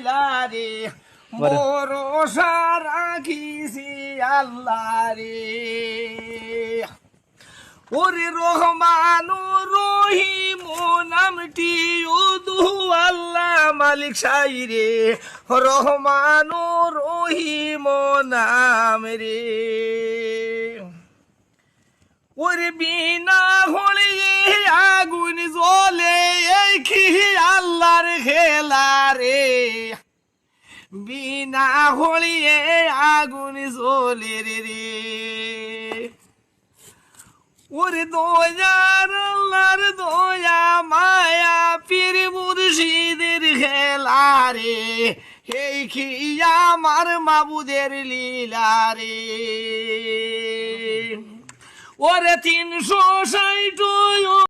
লাইলা রে ভরসা রাখিছি আল্লাহ রে ওরে রহমানু রহিম নামটি উদু আল্লাহ মালিক সাই রে রহমানু রহিম নাম রে ওরে বিনা হলিয়ে আগুন জ্বলে এই কি আল্লাহর খেলা? বিনা হলিয়ে আগুন জ্বলে রে। ওরে দয়ার আল্লাহর দয়া, মায়া, পীর মুর্শিদের খেলা রে। এই কি আমার মাবুদের লীলা রে? ওরে তিনশো ষাট